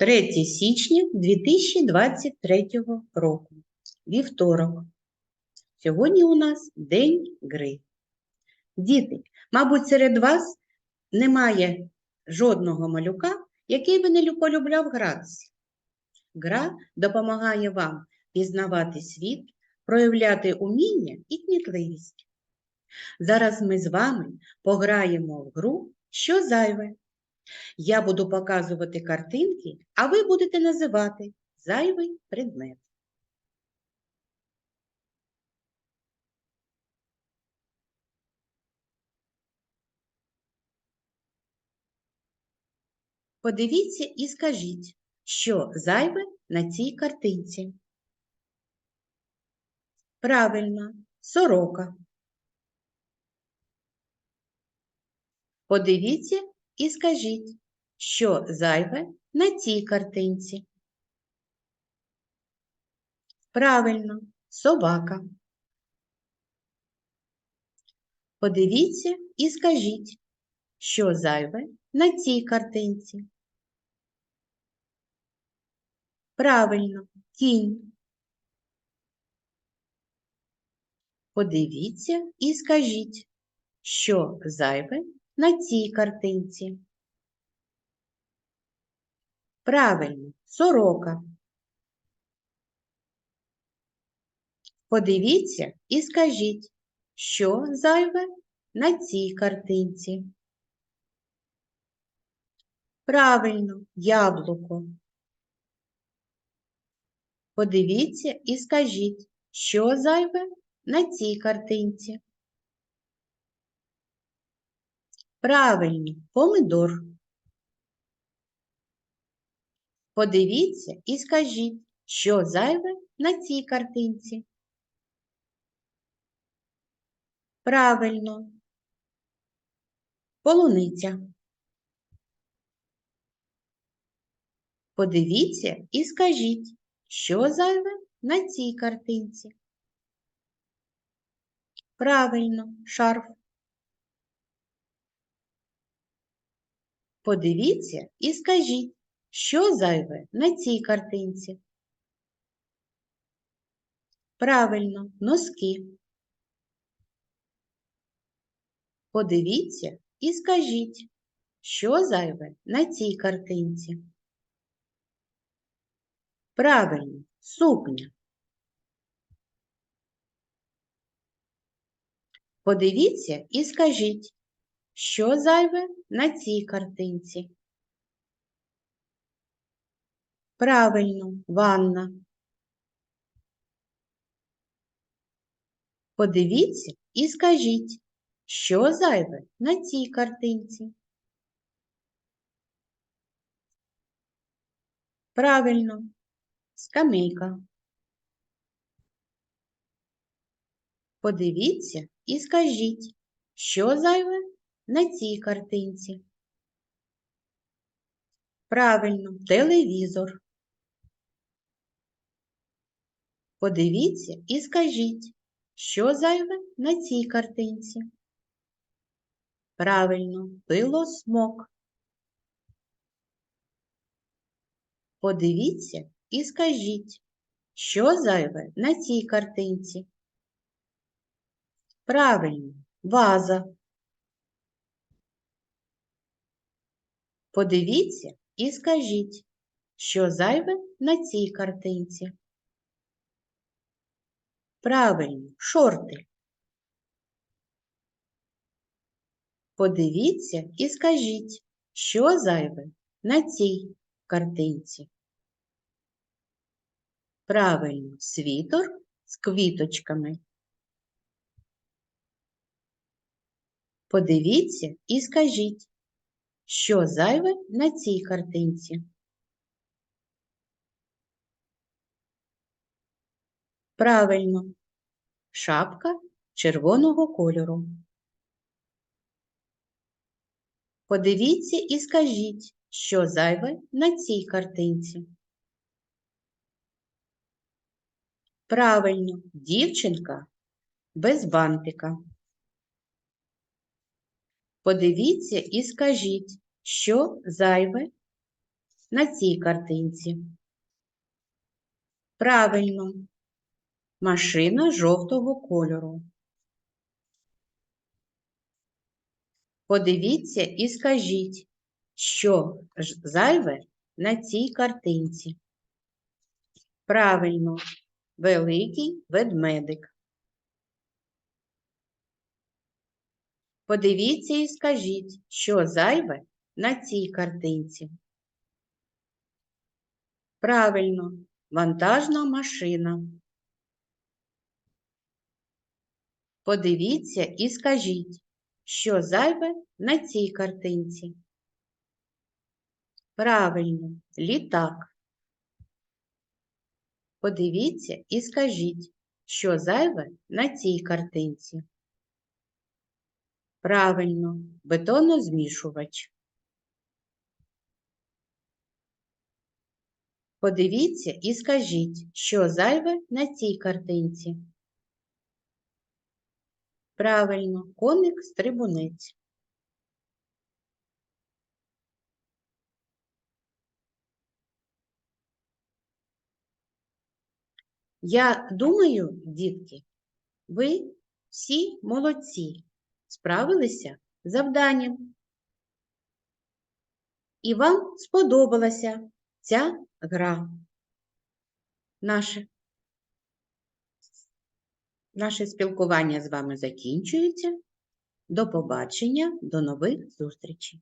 3 січня 2023 року. Вівторок. Сьогодні у нас День гри. Діти, мабуть, серед вас немає жодного малюка, який би не полюбляв гратися. Гра допомагає вам пізнавати світ, проявляти уміння і кмітливість. Зараз ми з вами пограємо в гру Що зайве. Я буду показувати картинки, а ви будете називати зайвий предмет. Подивіться і скажіть, що зайве на цій картинці. Правильно, сорока. Подивіться і скажіть, що зайве на цій картинці. Правильно, собака. Подивіться і скажіть, що зайве на цій картинці. Правильно, кінь. Подивіться і скажіть, що зайве на цій картинці. Правильно, сорока. Подивіться і скажіть, що зайве на цій картинці. Правильно, яблуко. Подивіться і скажіть, що зайве на цій картинці. Правильно, помидор. Подивіться і скажіть, що зайве на цій картинці. Правильно, полуниця. Подивіться і скажіть, що зайве на цій картинці. Правильно, шарф. Подивіться і скажіть, що зайве на цій картинці. Правильно, носки. Подивіться і скажіть, що зайве на цій картинці. Правильно, сукня. Подивіться і скажіть, що зайве на цій картинці. Правильно, ванна. Подивіться і скажіть, що зайве на цій картинці. Правильно, скамейка. Подивіться і скажіть, що зайве на цій картинці. Правильно, телевізор. Подивіться і скажіть, що зайве на цій картинці. Правильно, пилосмок. Подивіться і скажіть, що зайве на цій картинці. Правильно, ваза. Подивіться і скажіть, що зайве на цій картинці. Правильно, шорти. Подивіться і скажіть, що зайве на цій картинці. Правильно, світор з квіточками. Подивіться і скажіть, що зайве на цій картинці. Правильно, шапка червоного кольору. Подивіться і скажіть, що зайве на цій картинці. Правильно, дівчинка без бантика. Подивіться і скажіть, що зайве на цій картинці? Правильно, машина жовтого кольору. Подивіться і скажіть, що зайве на цій картинці. Правильно, великий ведмедик. Подивіться і скажіть, що зайве на цій картинці. Правильно, вантажна машина. Подивіться і скажіть, що зайве на цій картинці. Правильно, літак. Подивіться і скажіть, що зайве на цій картинці. Правильно, бетонозмішувач. Подивіться і скажіть, що зайве на цій картинці. Правильно, коник-стрибунець. Я думаю, дітки, ви всі молодці, справилися з завданням. І вам сподобалася ця гра. Наше, наше спілкування з вами закінчується. До побачення, до нових зустрічей!